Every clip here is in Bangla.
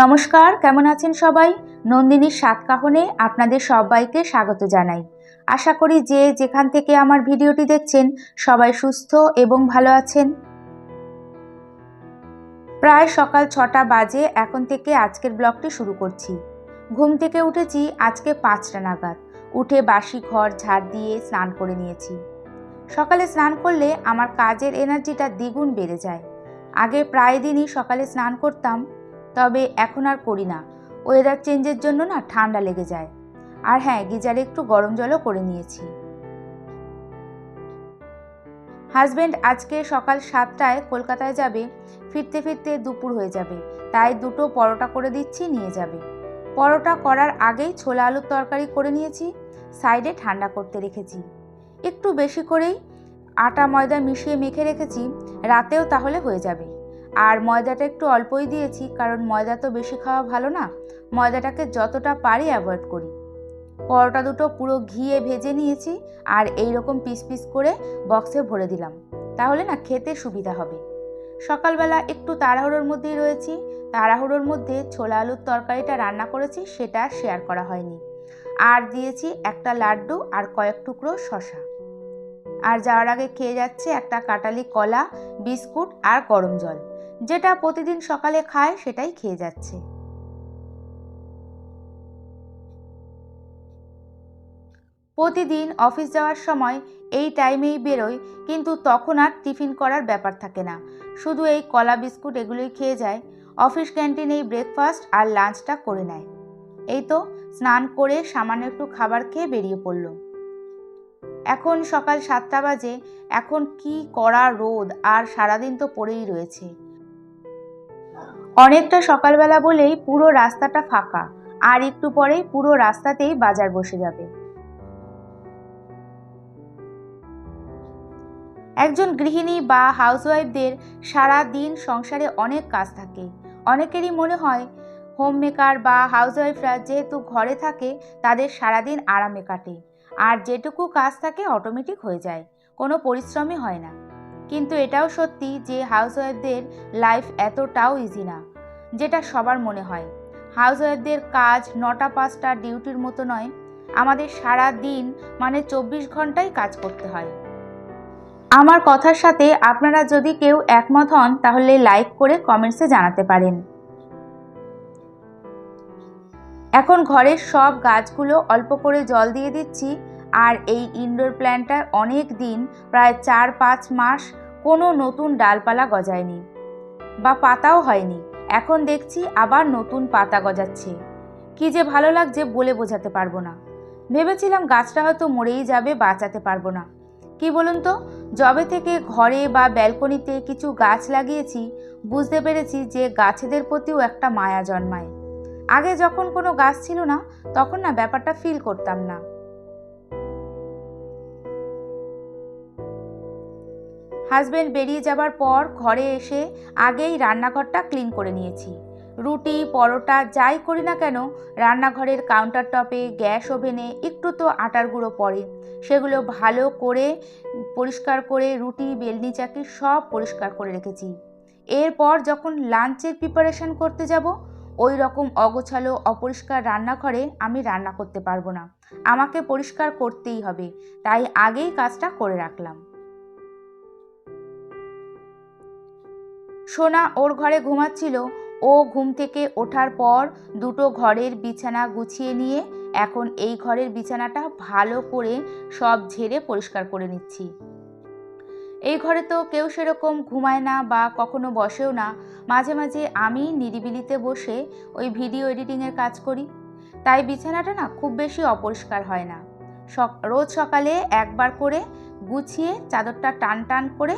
নমস্কার, কেমন আছেন সবাই? নন্দিনীর সাতকাহনে আপনাদের সবাইকে স্বাগত জানাই। আশা করি যে যেখান থেকে আমার ভিডিওটি দেখছেন, সবাই সুস্থ এবং ভালো আছেন। প্রায় সকাল ছটা বাজে এখন থেকে আজকের ব্লগটি শুরু করছি। ঘুম থেকে উঠেছি আজকে পাঁচটা নাগাদ। উঠে বাসি ঘর, ঝাড় দিয়ে স্নান করে নিয়েছি। সকালে স্নান করলে আমার কাজের এনার্জিটা দ্বিগুণ বেড়ে যায়। আগে প্রায় দিনই সকালে স্নান করতাম তবে এখন আর করি না। ওয়েদার চেঞ্জের জন্য না ঠান্ডা লেগে যায়। আর হ্যাঁ গিজারে একটু গরম জলও করে নিয়েছি। হাজব্যান্ড আজকে সকাল সাতটায় কলকাতায় যাবে, ফিরতে ফিরতে দুপুর হয়ে যাবে। তাই দুটো পরোটা করে দিচ্ছি, নিয়ে যাবে। পরোটা করার আগেই ছোলা আলুর তরকারি করে নিয়েছি সাইডে ঠান্ডা করতে রেখেছি। একটু বেশি করেই আটা ময়দা মিশিয়ে মেখে রেখেছি, রাতেও তাহলে হয়ে যাবে। আর ময়দাটা একটু অল্পই দিয়েছি, কারণ ময়দা তো বেশি খাওয়া ভালো না। ময়দাটাকে যতটা পারি অ্যাভয়েড করি। পরোটা দুটো পুরো ঘিয়ে ভেজে নিয়েছি আর এই রকম পিস পিস করে বক্সে ভরে দিলাম। তাহলে না খেতে সুবিধা হবে। সকালবেলা একটু তাড়াহুড়োর মধ্যেই রয়েছি। তাড়াহুড়োর মধ্যে ছোলা আলুর তরকারিটা রান্না করেছি, সেটা শেয়ার করা হয়নি। আর দিয়েছি একটা লাড্ডু আর কয়েক টুকরো শশা আর যাওয়ার আগে খেয়ে যাচ্ছে একটা কাটালি কলা, বিস্কুট আর গরম জল। যেটা প্রতিদিন সকালে খায়, সেটাই খেয়ে যাচ্ছে। প্রতিদিন অফিস যাওয়ার সময় এই টাইমেই বেরোয় কিন্তু তখন আর টিফিন করার ব্যাপার থাকে না। শুধু এই কলা, বিস্কুট এগুলোই খেয়ে যায়। অফিস ক্যান্টিনেই ব্রেকফাস্ট আর লাঞ্চটা করে নেয়। এই তো, স্নান করে সামান্য একটু খাবার খেয়ে বেরিয়ে পড়ল। এখন সকাল সাতটা বাজে, এখন কি করা রোদ? আর সারাদিন তো পড়েই রয়েছে। অনেকটা সকালবেলা বলেই পুরো রাস্তাটা ফাঁকা। আর একটু পরেই পুরো রাস্তাতেই বাজার বসে যাবে। একজন গৃহিণী বা হাউসওয়াইফদের সারা দিন সংসারে অনেক কাজ থাকে। অনেকেরই মনে হয় হোম মেকার বা হাউসওয়াইফরা যেহেতু ঘরে থাকে, তাদের সারাদিন আরামে কাটে। আর যেটুকু কাজ থাকে অটোমেটিক হয়ে যায়, কোনো পরিশ্রমই হয় না। কিন্তু এটাও সত্যি যে হাউসওয়াইফদের লাইফ এতটাও ইজি না, যেটা সবার মনে হয়। হাউসওয়াইফদের কাজ নটা পাঁচটা ডিউটির মতো নয়, আমাদের সারা দিন মানে চব্বিশ ঘন্টাই কাজ করতে হয়। আমার কথার সাথে আপনারা যদি কেউ একমত হন, তাহলে লাইক করে কমেন্টসে জানাতে পারেন। এখন ঘরের সব গাছগুলো অল্প করে জল দিয়ে দিচ্ছি, আর এই ইনডোর প্ল্যান্টটার অনেক দিন, প্রায় চার পাঁচ মাস কোনো নতুন ডালপালা গজায়নি বা পাতাও হয়নি। এখন দেখছি আবার নতুন পাতা গজাচ্ছে। কি যে ভালো লাগছে বলে বোঝাতে পারব না। ভেবেছিলাম গাছটা হয়তো মরেই যাবে, বাঁচাতে পারব না। কি বলুন তো জবে থেকে ঘরে বা ব্যালকনিতে কিছু গাছ লাগিয়েছি, বুঝতে পেরেছি যে গাছেদের প্রতিও একটা মায়া জন্মায়। আগে যখন কোনো গাছ ছিল না, তখন না ব্যাপারটা ফিল করতাম না। হাজবেন্ড বেরিয়ে যাবার পর ঘরে এসে আগেই রান্নাঘরটা ক্লিন করে নিয়েছি। রুটি, পরোটা যাই করি না কেন, রান্নাঘরের কাউন্টার টপে গ্যাস ওভেনে একটু তো আটার গুঁড়ো পড়ে। সেগুলো ভালো করে পরিষ্কার করে রুটি, বেলনি, চাকি সব পরিষ্কার করে রেখেছি। এরপর যখন লাঞ্চের প্রিপারেশন করতে যাব ওই রকম অগোছালো, অপরিষ্কার রান্নাঘরে আমি রান্না করতে পারব না। আমাকে পরিষ্কার করতেই হবে, তাই আগেই কাজটা করে রাখলাম। সোনা ওর ঘরে ঘুমাচ্ছিল। ও ঘুম থেকে ওঠার পর দুটো ঘরের বিছানা গুছিয়ে নিয়ে এখন এই ঘরের বিছানাটা ভালো করে সব ঝেড়ে পরিষ্কার করে নিচ্ছি। এই ঘরে তো কেউ সেরকম ঘুমায় না বা কখনো বসেও না। মাঝে মাঝে আমি নিরিবিলিতে বসে ওই ভিডিও এডিটিংয়ের কাজ করি। তাই বিছানাটা না খুব বেশি অপরিষ্কার হয় না। রোজ সকালে একবার করে গুছিয়ে চাদরটা টান টান করে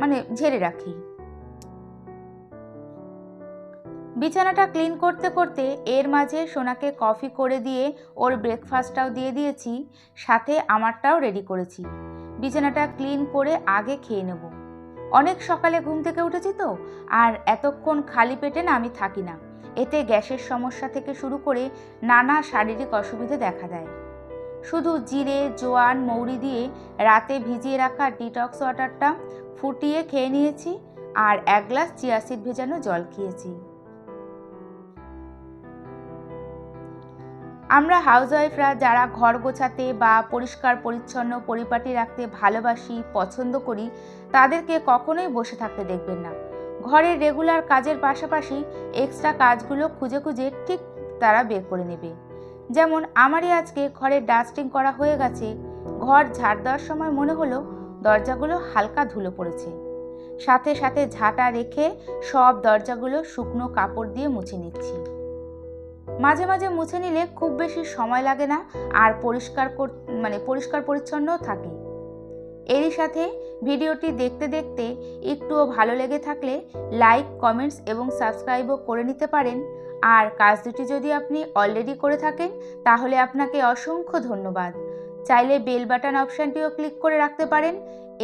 মানে ঝেড়ে রাখি। বিছানাটা ক্লিন করতে করতে এর মাঝে সোনাকে কফি করে দিয়ে ওর ব্রেকফাস্টটাও দিয়ে দিয়েছি, সাথে আমারটাও রেডি করেছি। বিছানাটা ক্লিন করে আগে খেয়ে নেব। অনেক সকালে ঘুম থেকে উঠেছি তো, আর এতক্ষণ খালি পেটে না আমি থাকি না। এতে গ্যাসের সমস্যা থেকে শুরু করে নানা শারীরিক অসুবিধে দেখা দেয়। শুধু জিরে, জোয়ান, মৌরি দিয়ে রাতে ভিজিয়ে রাখা ডিটক্স ওয়াটারটা ফুটিয়ে খেয়ে নিয়েছি, আর এক গ্লাস চিয়াসিড ভেজানো জল খেয়েছি। আমরা হাউসওয়াইফরা যারা ঘর গোছাতে বা পরিষ্কার, পরিচ্ছন্ন পরিপাটি রাখতে ভালোবাসি, পছন্দ করি, তাদেরকে কখনোই বসে থাকতে দেখবেন না। ঘরের রেগুলার কাজের পাশাপাশি এক্সট্রা কাজগুলো খুঁজে খুঁজে ঠিক তারা বের করে নেবে। যেমন আমারই আজকে ঘরের ডাস্টিং করা হয়ে গেছে। ঘর ঝাড় দেওয়ার সময় মনে হলো দরজাগুলো হালকা ধুলো পড়েছে। সাথে সাথে ঝাঁটা রেখে সব দরজাগুলো শুকনো কাপড় দিয়ে মুছে নিচ্ছি। মাঝে মাঝে মুছে নিলে খুব বেশি সময় লাগে না আর পরিষ্কার মানে পরিষ্কার পরিচ্ছন্নও থাকে। এরই সাথে ভিডিওটি দেখতে দেখতে একটুও ভালো লেগে থাকলে লাইক, কমেন্টস এবং সাবস্ক্রাইবও করে নিতে পারেন। আর কাজ দুটি যদি আপনি অলরেডি করে থাকেন, তাহলে আপনাকে অসংখ্য ধন্যবাদ। চাইলে বেল বাটন অপশানটিও ক্লিক করে রাখতে পারেন।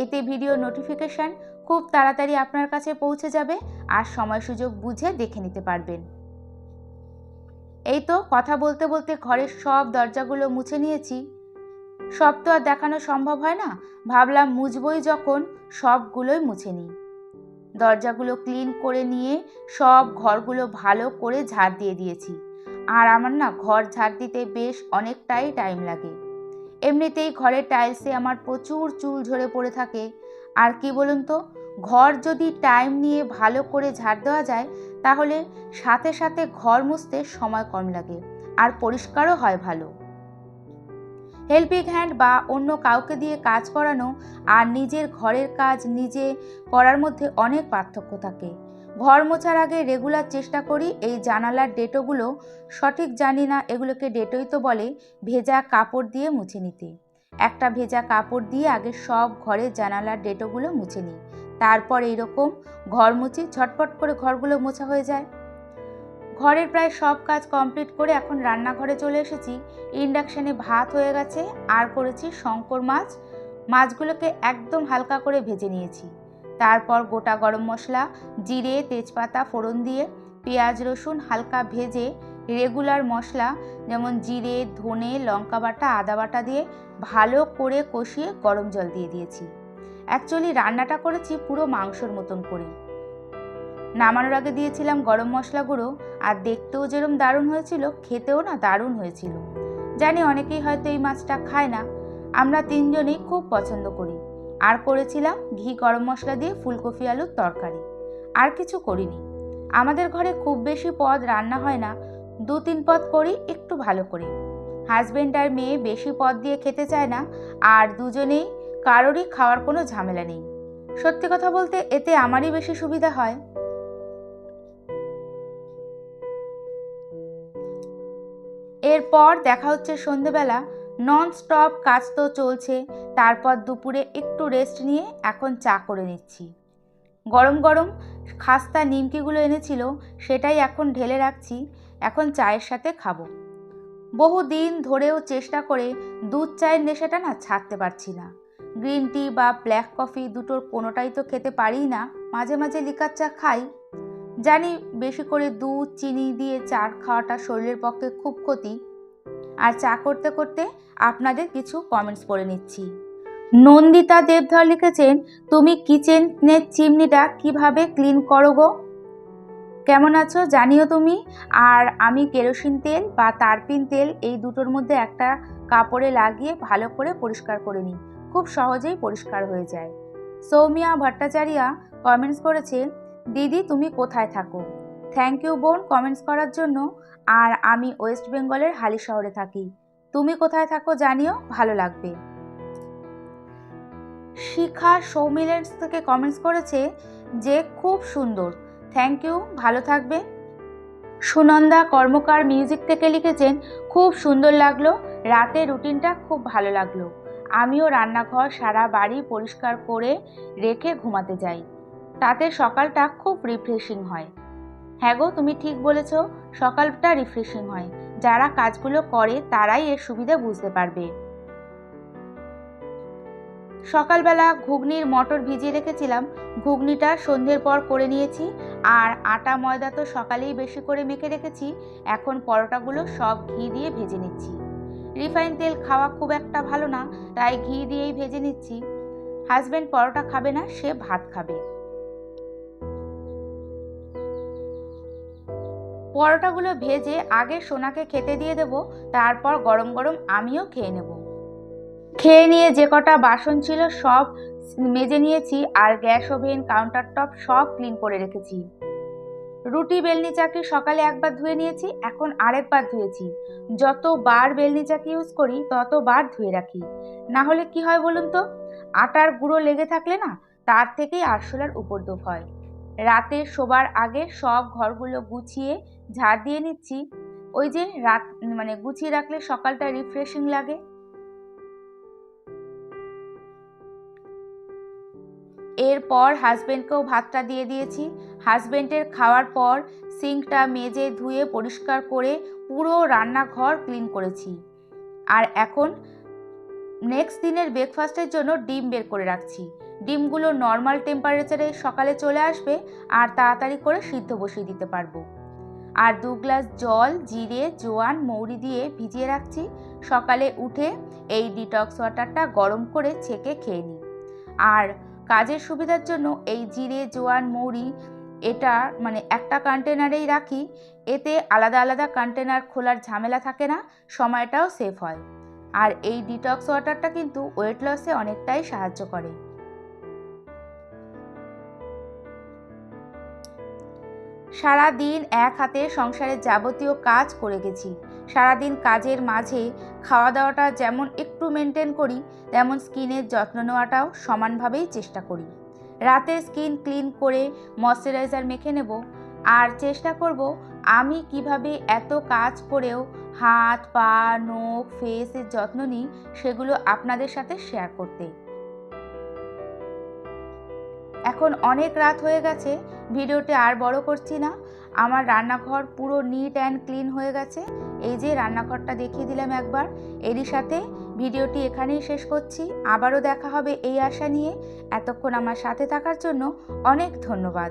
এতে ভিডিও নোটিফিকেশান খুব তাড়াতাড়ি আপনার কাছে পৌঁছে যাবে আর সময় সুযোগ বুঝে দেখে নিতে পারবেন। এই তো কথা বলতে বলতে ঘরের সব দরজাগুলো মুছে নিয়েছি। সব তো আর দেখানো সম্ভব হয় না। ভাবলাম মুছবই যখন সবগুলোই মুছে নিই। দরজাগুলো ক্লিন করে নিয়ে সব ঘরগুলো ভালো করে ঝাড় দিয়ে দিয়েছি। আর আমার না ঘর ঝাড় দিতে বেশ অনেকটাই টাইম লাগে। এমনিতেই ঘরের টাইলসে আমার প্রচুর চুল ঝরে পড়ে থাকে। আর কি বলুন তো, ঘর যদি টাইম নিয়ে ভালো করে ঝাড় দেওয়া যায় তাহলে সাথে সাথে ঘর মুছতে সময় কম লাগে, আর পরিষ্কারও হয় ভালো। হেল্পিং হ্যান্ড বা অন্য কাউকে দিয়ে কাজ করানো আর নিজের ঘরের কাজ নিজে করার মধ্যে অনেক পার্থক্য থাকে। ঘর মোছার আগে রেগুলার চেষ্টা করি এই জানালার ডেটোগুলো সঠিক জানি না এগুলোকে ডেটোই তো বলে, ভেজা কাপড় দিয়ে মুছে নিতে। একটা ভেজা কাপড় দিয়ে আগে সব ঘরের জানালার ডেটোগুলো মুছে নিই। তারপর এইরকম ঘর মুছি ঝটপট করে ঘরগুলো মোছা হয়ে যায়। ঘরের প্রায় সব কাজ কমপ্লিট করে এখন রান্নাঘরে চলে এসেছি। ইন্ডাকশানে ভাত হয়ে গেছে, আর করেছি শঙ্কর মাছ। মাছগুলোকে একদম হালকা করে ভেজে নিয়েছি। তারপর গোটা গরম মশলা, জিরে, তেজপাতা, ফোড়ন দিয়ে পেঁয়াজ, রসুন হালকা ভেজে রেগুলার মশলা যেমন জিরে, ধনে, লঙ্কা বাটা, আদা বাটা দিয়ে ভালো করে কষিয়ে গরম জল দিয়ে দিয়েছি। অ্যাকচুয়ালি রান্নাটা করেছি পুরো মাংসর মতন করে নামানোর আগে দিয়েছিলাম গরম মশলা গুঁড়ো, আর দেখতেও যেরম দারুণ হয়েছিল, খেতেও না দারুণ হয়েছিল। জানি অনেকেই হয়তো এই মাছটা খায় না। আমরা তিনজনেই খুব পছন্দ করি। আর করেছিলাম ঘি গরম মশলা দিয়ে ফুলকপি আলুর তরকারি। আর কিছু করিনি। আমাদের ঘরে খুব বেশি পদ রান্না হয় না। দু তিন পদ করি একটু ভালো করে। হাজব্যান্ড আর মেয়ে বেশি পদ দিয়ে খেতে চায় না, আর দুজনেই কারোরই খাওয়ার কোনো ঝামেলা নেই। সত্যি কথা বলতে এতে আমারই বেশি সুবিধা হয়। এরপর দেখা হচ্ছে সন্ধেবেলা নন স্টপ কাজ তো চলছে, তারপর দুপুরে একটু রেস্ট নিয়ে এখন চা করে নিচ্ছি। গরম গরম খাস্তা নিমকিগুলো এনেছিল, সেটাই এখন ঢেলে রাখছি, এখন চায়ের সাথে খাব। বহু দিন ধরেও চেষ্টা করে দুধ চায়ের নেশাটা না ছাড়তে পারছি না। গ্রিন টি বা ব্ল্যাক কফি দুটোর কোনোটাই তো খেতে পারি না। মাঝে মাঝে লিকার চা খাই। জানি বেশি করে দুধ, চিনি দিয়ে চা খাওয়াটা শরীরের পক্ষে খুব ক্ষতি। আর চা করতে করতে আপনাদের কিছু কমেন্টস পড়ে নিচ্ছি। নন্দিতা দেবধর লিখেছেন, তুমি কিচেনের চিমনিটা কীভাবে ক্লিন করো গো? কেমন আছো জানিও তুমি? আর আমি কেরোসিন তেল বা তারপিন তেল এই দুটোর মধ্যে একটা কাপড়ে লাগিয়ে ভালো করে পরিষ্কার করে নিই। খুব সহজেই পরিষ্কার হয়ে যায়। সৌমিয়া ভট্টাচারিয়া কমেন্টস করেছে দিদি, তুমি কোথায় থাকো? থ্যাংক ইউ বোন কমেন্টস করার জন্য। আর আমি ওয়েস্ট বেঙ্গলের হালি শহরে থাকি। তুমি কোথায় থাকো জানিও, ভালো লাগবে। শিখা সৌমিলেন্স থেকে কমেন্টস করেছে যে, খুব সুন্দর। থ্যাংক ইউ ভালো থাকবে। সুনন্দা কর্মকার মিউজিক থেকে লিখেছেন, খুব সুন্দর লাগল। রাতে রুটিনটা খুব ভালো লাগল। আমিও রান্নাঘর সারা বাড়ি পরিষ্কার করে রেখে ঘুমাতে যাই। তাতে সকালটা খুব রিফ্রেশিং হয়। হ্যাঁ গো, তুমি ঠিক বলেছ, সকালটা রিফ্রেশিং হয়। যারা কাজগুলো করে তারাই এর সুবিধা বুঝতে পারবে। সকালবেলা ঘুগনির মটর ভিজিয়ে রেখেছিলাম। ঘুগনিটা সন্ধ্যের পর করে নিয়েছি আর আটা ময়দা তো সকালেই বেশি করে মেখে রেখেছি। এখন পরোটাগুলো সব ঘি দিয়ে ভেজে নিচ্ছি। রিফাইন তেল খাওয়া খুব একটা ভালো না, তাই ঘি দিয়েই ভেজে নিচ্ছি। হাজব্যান্ড পরোটা খাবে না, সে ভাত খাবে। পরোটাগুলো ভেজে আগে সোনাকে খেতে দিয়ে দেব, তারপর গরম গরম আমিও খেয়ে নেব। খেয়ে নিয়ে যে কটা বাসন ছিল সব মেজে নিয়েছি, আর গ্যাস ওভেন কাউন্টার টপ সব ক্লিন করে রেখেছি। রুটি বেলনি চাকি সকালে একবার ধুয়ে নিয়েছি, এখন আরেকবার ধুয়েছি। যতবার বেলনি চাকি ইউজ করি, ততবার ধুয়ে রাখি। না হলে কি হয় বলুন তো? আটার গুঁড়ো লেগে থাকলে না, তার থেকেই আরশোলার উপদ্রব হয়। রাতে শোবার আগে সব ঘরগুলো গুছিয়ে ঝাড় দিয়ে নিচ্ছি। ওই যে রাত মানে গুছিয়ে রাখলে সকালটা রিফ্রেশিং লাগে। এরপর হাজব্যান্ডকেও ভাতটা দিয়ে দিয়েছি। হাজবেন্ডের খাওয়ার পর সিঙ্কটা মেজে ধুয়ে পরিষ্কার করে পুরো রান্নাঘর ক্লিন করেছি। আর এখন নেক্সট দিনের ব্রেকফাস্টের জন্য ডিম বের করে রাখছি। ডিমগুলো নর্মাল টেম্পারেচারে সকালে চলে আসবে আর তাড়াতাড়ি করে সিদ্ধ বসিয়ে দিতে পারব। আর দু গ্লাস জল, জিরে, জোয়ান, মৌরি দিয়ে ভিজিয়ে রাখছি। সকালে উঠে এই ডিটক্স ওয়াটারটা গরম করে ছেঁকে খেয়ে নিই। আর কাজের সুবিধার জন্য এই জিরে, জোয়ান, মৌরি এটা মানে একটা কন্টেনারেই রাখি। এতে আলাদা আলাদা কন্টেনার খোলার ঝামেলা থাকে না, সময়টাও সেফ হয়। আর এই ডিটক্স ওয়াটারটা কিন্তু ওয়েট লসে অনেকটাই সাহায্য করে। সারা দিন এক হাতে সংসারের যাবতীয় কাজ করে গেছি। সারাদিন কাজের মাঝে খাওয়া দাওয়াটা যেমন একটু মেনটেন করি, তেমন স্কিনের যত্ন নেওয়াটাও সমানভাবেই চেষ্টা করি। রাতে স্কিন ক্লিন করে ময়শ্চারাইজার মেখে নেব। আর চেষ্টা করব আমি কীভাবে এত কাজ করেও হাত, পা, নখ ফেসের যত্ন নিই, সেগুলো আপনাদের সাথে শেয়ার করতে। এখন অনেক রাত হয়ে গেছে, ভিডিওটি আর বড় করছি না। আমার রান্নাঘর পুরো নিট অ্যান্ড ক্লিন হয়ে গেছে। এই যে রান্নাঘরটা দেখিয়ে দিলাম একবার। এরই সাথে ভিডিওটি এখানেই শেষ করছি। আবারও দেখা হবে এই আশা নিয়ে। এতক্ষণ আমার সাথে থাকার জন্য অনেক ধন্যবাদ।